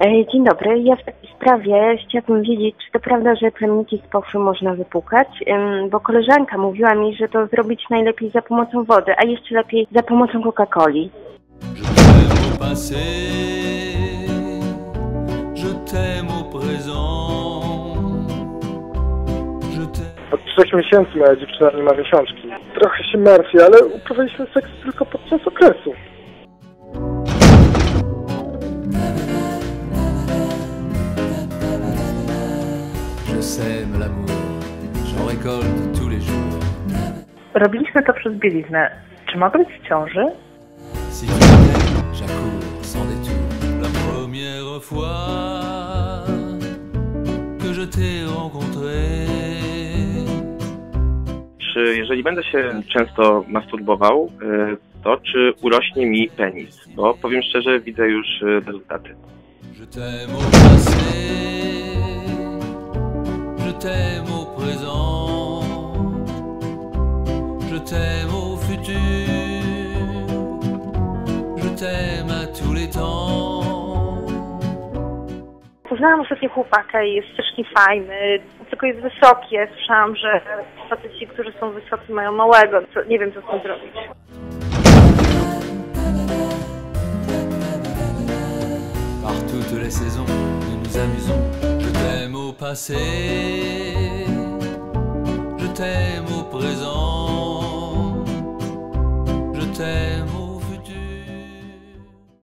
E, dzień dobry. Ja w takiej sprawie chciałabym wiedzieć, czy to prawda, że plemniki z pochwy można wypłukać, bo koleżanka mówiła mi, że to zrobić najlepiej za pomocą wody, a jeszcze lepiej za pomocą Coca-Coli. Trzech miesięcy moja dziewczyna nie ma miesiączki. Trochę się martwię, ale uprawialiśmy seks tylko podczas okresu. Robiliśmy to przez bieliznę. Czy mogę być w ciąży? Que je t'ai rencontré. Czy jeżeli będę się często masturbował, y, to czy urośnie mi penis? Bo powiem szczerze, widzę już y, rezultaty. Je t'aime au passé, je t'aime au présent, je t'aime au futur, je t'aime à tous les temps. Poznałam ostatnio chłopaka i jest strasznie fajny, tylko jest słyszałam, że nie wiem, co zrobić. Par toutes les saisons, nous nous amusons. Je t'aime au passé, je t'aime au présent,